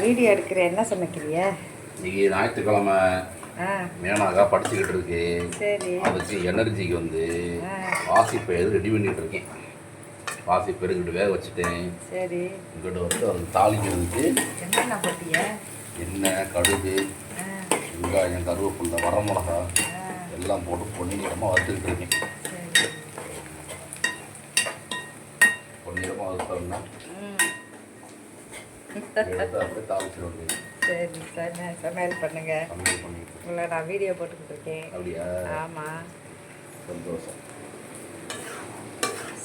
Video எடுக்கிற என்ன சமைக்கிறிய? இன்னைக்கு ஞாயிற்றுக்கிழமை. ஆ. மேனாக்கா படிச்சுக்கிட்டு இருக்கு. சரி. அதுக்கு எனர்ஜிக்கு வந்து ஆ. பாசிப்பயிறு ரெடி பண்ணிட்டு இருக்கேன். பாசிப்பயிறு இங்கிட்டு வேக வச்சுட்டேன். சரி. இங்கிட்ட வந்து அதுக்கு தாளிக்கிறதுக்கு என்னென்ன போட்டிய? எண்ணெய் கடுகு வெங்காயம் கருவேப்பிலை வரமிளகா எல்லாம் போட்டு பொன்னிறமாக வறுத்துக்கிட்டு இருக்கேன். பொன்னிறமாக வறுத்தோம்னா சரி சரி. சமையல் பண்ணுங்க. இல்லை நான் வீடியோ போட்டுக்கிட்டு இருக்கேன். ஆமாம் சந்தோஷம்.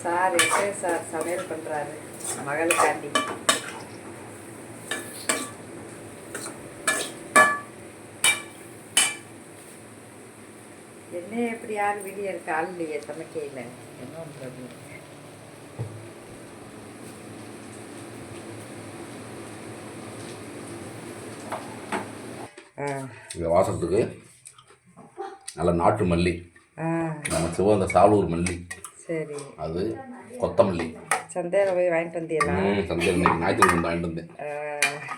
சார் எட்டு சார் சமையல் பண்ணுறாரு மகளுக்காண்டி. என்ன எப்படி யார் வீடியோ இருக்கு ஆள் இல்லையே சமைக்கையில்? என்ன பண்ணுறது இந்த வாசத்துக்கு நல்ல நாட்டு மல்லி. நம்ம சிவந்த சாலூர் மல்லி. சரி. அது கொத்தமல்லி. சந்தையில் போய் வாங்கிட்டு வந்தீங்களா சந்தையில் இன்னைக்கு ஞாயிற்றுக்கிழமை வாங்கிட்டு வந்தேன்.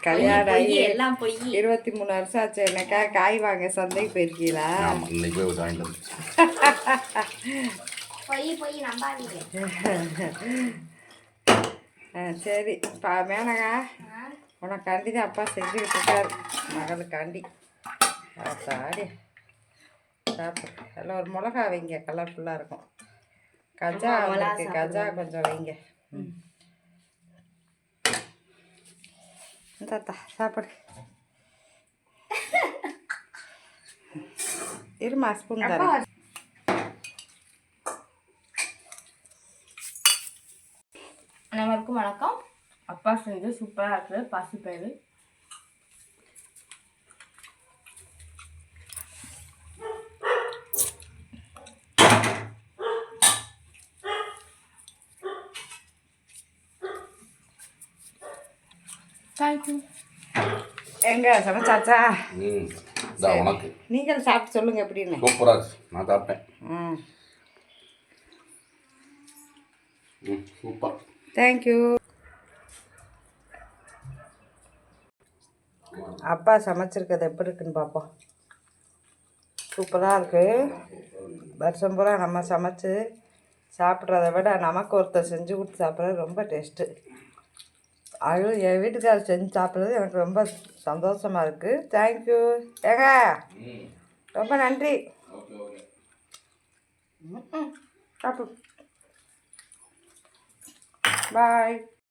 கல்யாணம் ஆகி எல்லாம் பொய். இருபத்தி மூணு வருஷம் ஆச்சு. எனக்கா காய் வாங்க சந்தைக்கு போயிருக்கீங்களா? இன்னைக்கு போய் வாங்கிட்டு வந்தேன் பொய் பொய் நம்பாதீங்க. ஆ சரி. பா மேனகா உனக்காண்டி தான் அப்பா செஞ்சுக்கிட்டு இருக்காரு மகளுக்காண்டி சாடி சாப்பிடு. அதில் ஒரு மிளகா வைங்க. கலர்ஃபுல்லாக இருக்கும். கஜா வந்திருக்கு கஜா கொஞ்சம் வைங்க. ம். இந்தாத்தா சாப்பிடு. இருமா ஸ்பூன் தரேன். அனைவருக்கும் வணக்கம். அப்பா செஞ்சு சூப்பராக இருக்குது பாசிப்பயிறு தேங்க்யூ எங்க சமைச்சாச்சா? ம் இதான் உனக்கு. நீங்கள் சாப்பிட்டு சொல்லுங்க எப்படின்னு சூப்பராக இருக்கு. நான் சாப்பிட்டேன். ம். ம் சூப்பர். தேங்க்யூ அப்பா சமைச்சிருக்கிறது எப்படி இருக்குன்னு பார்ப்போம். சூப்பராக இருக்குது வருஷம் பூரா நம்ம சமைச்சு சாப்பிட்றத விட நமக்கு ஒருத்தர் செஞ்சு கொடுத்து சாப்பிட்றது ரொம்ப டேஸ்ட்டு அது என் வீட்டுக்காரர் செஞ்சு சாப்பிட்றது எனக்கு ரொம்ப சந்தோஷமாக இருக்குது தேங்க்யூ ஏங்க ரொம்ப நன்றி. சாப்பிடு. பாய்